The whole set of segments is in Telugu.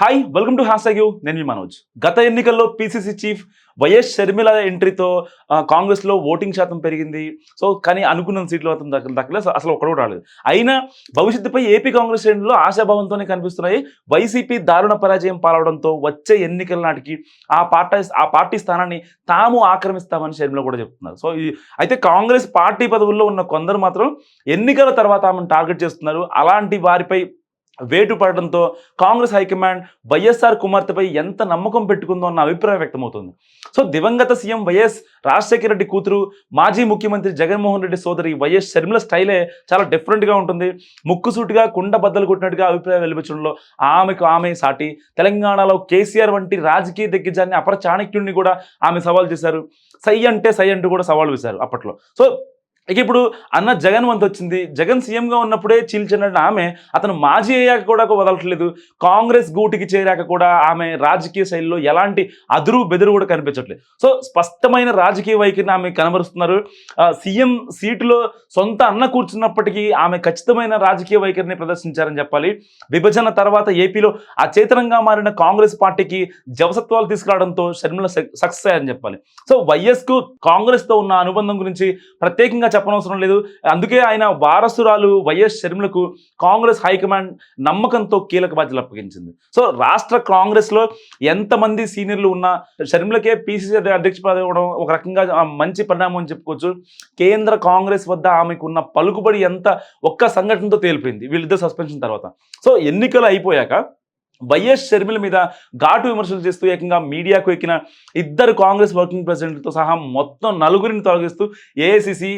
Hi welcome to hash you నేను మీ మనోజ్. గత ఎన్నికల్లో పీసీసీ చీఫ్ వైఎస్ షర్మిల ఎంట్రీతో కాంగ్రెస్లో ఓటింగ్ శాతం పెరిగింది. సో కానీ అనుకున్న సీట్లు మాత్రం దక్క దక్కలే అసలు ఒకటి కూడా రాలేదు. అయినా భవిష్యత్తుపై ఏపీ కాంగ్రెస్ శ్రేణుల్లో ఆశాభావంతోనే కనిపిస్తున్నాయి. వైసీపీ దారుణ పరాజయం పాలవడంతో వచ్చే ఎన్నికల నాటికి ఆ పార్టీ ఆ పార్టీ స్థానాన్ని తాము ఆక్రమిస్తామని షర్మిల కూడా చెప్తున్నారు. సో అయితే కాంగ్రెస్ పార్టీ పదవుల్లో ఉన్న కొందరు మాత్రం ఎన్నికల తర్వాత ఆమెను టార్గెట్ చేస్తున్నారు. అలాంటి వారిపై వేటు పడడంతో కాంగ్రెస్ హైకమాండ్ వైఎస్ఆర్ కుమార్తెపై ఎంత నమ్మకం పెట్టుకుందో అన్న అభిప్రాయం వ్యక్తమవుతుంది. సో దివంగత సీఎం వైఎస్ రాజశేఖర రెడ్డి కూతురు మాజీ ముఖ్యమంత్రి జగన్మోహన్ రెడ్డి సోదరి వైఎస్ షర్మిల స్టైలే చాలా డిఫరెంట్గా ఉంటుంది. ముక్కుసూటిగా కుండ బద్దలు కొట్టినట్టుగా అభిప్రాయం వెలిపించడంలో ఆమెకు ఆమె సాటి. తెలంగాణలో కేసీఆర్ వంటి రాజకీయ దిగ్గజాన్ని అపర చాణక్యుడిని కూడా ఆమె సవాల్ చేశారు. సై అంటే సై అంటూ కూడా సవాల్ వేశారు అప్పట్లో. సో ఇక ఇప్పుడు అన్న జగన్ వంతు వచ్చింది. జగన్ సీఎంగా ఉన్నప్పుడే చీల్చినట్టు ఆమె అతను మాజీ అయ్యాక కూడా వదలట్లేదు. కాంగ్రెస్ గూటికి చేరాక కూడా ఆమె రాజకీయ శైలిలో ఎలాంటి అదురు బెదురు కూడా కనిపించట్లేదు. సో స్పష్టమైన రాజకీయ వైఖరిని ఆమె కనబరుస్తున్నారు. సీఎం సీటులో సొంత అన్న కూర్చున్నప్పటికీ ఆమె ఖచ్చితమైన రాజకీయ వైఖరిని ప్రదర్శించారని చెప్పాలి. విభజన తర్వాత ఏపీలో అచేతనంగా మారిన కాంగ్రెస్ పార్టీకి జవసత్వాలు తీసుకురావడంతో షర్మిల సక్సెస్ అయ్యారని చెప్పాలి. సో వైఎస్కు కాంగ్రెస్తో ఉన్న అనుబంధం గురించి ప్రత్యేకంగా చెప్పనవసరం లేదు. అందుకే ఆయన వారసురాలు వైఎస్ షర్మిలకు కాంగ్రెస్ హైకమాండ్ నమ్మకంతో కీలక బాధ్యతలు అప్పగించింది. సో రాష్ట్ర కాంగ్రెస్లో ఎంతమంది సీనియర్లు ఉన్నా షర్మిలకే పీసీసీ అధ్యక్ష పదవి ఇవ్వడం ఒక రకంగా మంచి పరిణామం అని చెప్పుకోవచ్చు. కేంద్ర కాంగ్రెస్ వద్ద ఆమెకు ఉన్న పలుకుబడి ఎంత ఒక్క సంఘటనతో తేలిపోయింది. వీళ్ళిద్దరు సస్పెన్షన్ తర్వాత. సో ఎన్నికలు అయిపోయాక వైఎస్ షర్మిల మీద ఘాటు విమర్శలు చేస్తూ ఏకంగా మీడియాకు ఎక్కిన ఇద్దరు కాంగ్రెస్ వర్కింగ్ ప్రెసిడెంట్లతో సహా మొత్తం నలుగురిని తొలగిస్తూ ఏఐసిసి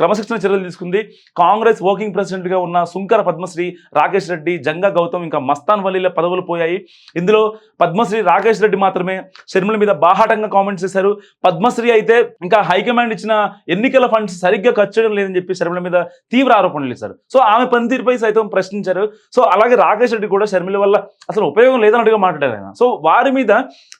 క్రమశిక్షణ చర్యలు తీసుకుంది. కాంగ్రెస్ వర్కింగ్ ప్రెసిడెంట్గా ఉన్న సుంకర పద్మశ్రీ రాకేష్ రెడ్డి జంగా గౌతమ్ ఇంకా మస్తాన్ వల్లీల పదవులు పోయాయి. ఇందులో పద్మశ్రీ రాకేష్ రెడ్డి మాత్రమే షర్మిల మీద బాహాటంగా కామెంట్స్ చేశారు. పద్మశ్రీ అయితే ఇంకా హైకమాండ్ ఇచ్చిన ఎన్నికల ఫండ్స్ సరిగ్గా ఖర్చు చేయడం లేదని చెప్పి షర్మిల మీద తీవ్ర ఆరోపణలు చేశారు. సో ఆమె పనితీరుపై సైతం ప్రశ్నించారు. సో అలాగే రాకేష్ రెడ్డి కూడా షర్మిల వల్ల అసలు ఉపయోగం లేదన్నట్టుగా మాట్లాడారు ఆయన. సో వారి మీద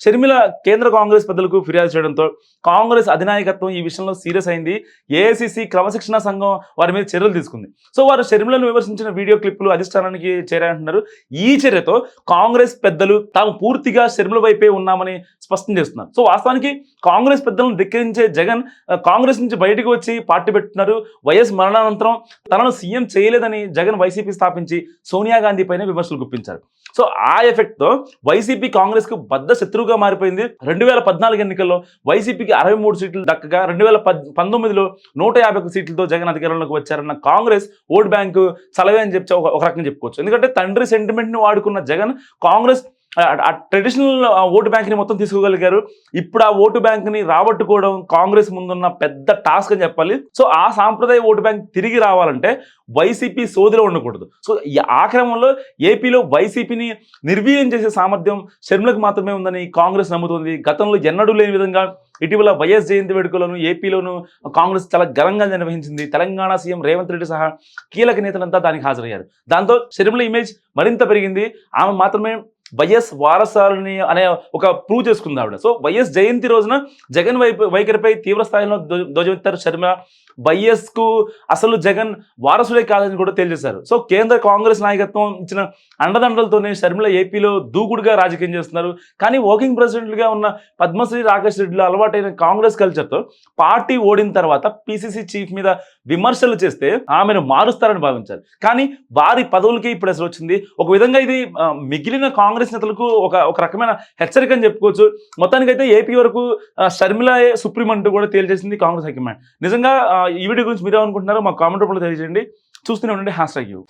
షర్మిల కేంద్ర కాంగ్రెస్ పెద్దలకు ఫిర్యాదు చేయడంతో కాంగ్రెస్ అధినాయకత్వం ఈ విషయంలో సీరియస్ అయింది. ఏఐసిసి క్రమశిక్షణ సంఘం వారి మీద చర్యలు తీసుకుంది. సో వారు షర్మిలను విమర్శించిన వీడియో క్లిప్లు అధిష్టానానికి చేరాయంటున్నారు. ఈ చర్యతో కాంగ్రెస్ పెద్దలు తాము పూర్తిగా షర్మిల వైపే ఉన్నామని స్పష్టం చేస్తున్నారు. సో వాస్తవానికి కాంగ్రెస్ పెద్దలను ధిక్కరించే జగన్ కాంగ్రెస్ నుంచి బయటకు వచ్చి పార్టీ పెట్టున్నారు. వైఎస్ మరణానంతరం తనను సీఎం చేయలేదని జగన్ వైసీపీ స్థాపించి సోనియా గాంధీ పైన విమర్శలు గుప్పించారు. సో ఆ ఆ ఎఫెక్ట్తో వైసీపీ కాంగ్రెస్కు బద్ద శత్రువుగా మారిపోయింది. రెండు వేల పద్నాలుగు ఎన్నికల్లో వైసీపీకి అరవై మూడు సీట్లు దక్కగా రెండు వేల పద్ పంతొమ్మిదిలో నూట యాభై సీట్లతో జగన్ అధికారంలోకి వచ్చారన్న కాంగ్రెస్ ఓట్ బ్యాంకు చలవే అని చెప్పి ఒక ఒక రకంగా చెప్పుకోవచ్చు. ఎందుకంటే తండ్రి సెంటిమెంట్ని వాడుకున్న జగన్ కాంగ్రెస్ ఆ ట్రెడిషనల్ ఓటు బ్యాంక్ని మొత్తం తీసుకోగలిగారు. ఇప్పుడు ఆ ఓటు బ్యాంక్ని రాబట్టుకోవడం కాంగ్రెస్ ముందున్న పెద్ద టాస్క్ అని చెప్పాలి. సో ఆ సాంప్రదాయ ఓటు బ్యాంక్ తిరిగి రావాలంటే వైసీపీ సోదిలో ఉండకూడదు. సో ఆ క్రమంలో ఏపీలో వైసీపీని నిర్వీర్యం చేసే సామర్థ్యం షర్మిలకు మాత్రమే ఉందని కాంగ్రెస్ నమ్ముతుంది. గతంలో ఎన్నడూ లేని విధంగా ఇటీవల వైఎస్ జయంతి వేడుకలను ఏపీలోను కాంగ్రెస్ చాలా ఘనంగా నిర్వహించింది. తెలంగాణ సీఎం రేవంత్ రెడ్డి సహా కీలక నేతలంతా దానికి హాజరయ్యారు. దాంతో షర్మిల ఇమేజ్ మరింత పెరిగింది. ఆమె మాత్రమే వైఎస్ వారసాలని అనే ఒక ప్రూవ్ చేసుకుంది ఆవిడ. సో వైఎస్ జయంతి రోజున జగన్ వైపు వైఖరిపై తీవ్ర స్థాయిలో ధ్వజమెత్తారు శర్మ వైఎస్కు అసలు జగన్ వారసుడే కాదని కూడా తేల్చేశారు సో కేంద్ర కాంగ్రెస్ నాయకత్వం ఇచ్చిన అండదండలతోనే షర్మిల ఏపీలో దూకుడుగా రాజకీయం చేస్తున్నారు. కానీ వర్కింగ్ ప్రెసిడెంట్గా ఉన్న పద్మశ్రీ రాకేష్ రెడ్డిలో అలవాటైన కాంగ్రెస్ కల్చర్తో పార్టీ ఓడిన తర్వాత పిసిసి చీఫ్ మీద విమర్శలు చేస్తే ఆమెను మారుస్తారని భావించారు. కానీ వారి పదవులకి ఇప్పుడు అసలు వచ్చింది. ఒక విధంగా ఇది మిగిలిన కాంగ్రెస్ నేతలకు ఒక ఒక రకమైన హెచ్చరిక అని చెప్పుకోవచ్చు. మొత్తానికైతే ఏపీ వరకు షర్మిల సుప్రీం అంటూ కూడా తేల్చేసింది కాంగ్రెస్ హైకమాండ్. నిజంగా ఈ వీడియో గురించి మీరే అనుకుంటున్నారో మా కామెంట్ రూపంలో తెలియజేయండి. చూస్తూనే ఉండండి హ్యాష్ ట్యాగ్ యూ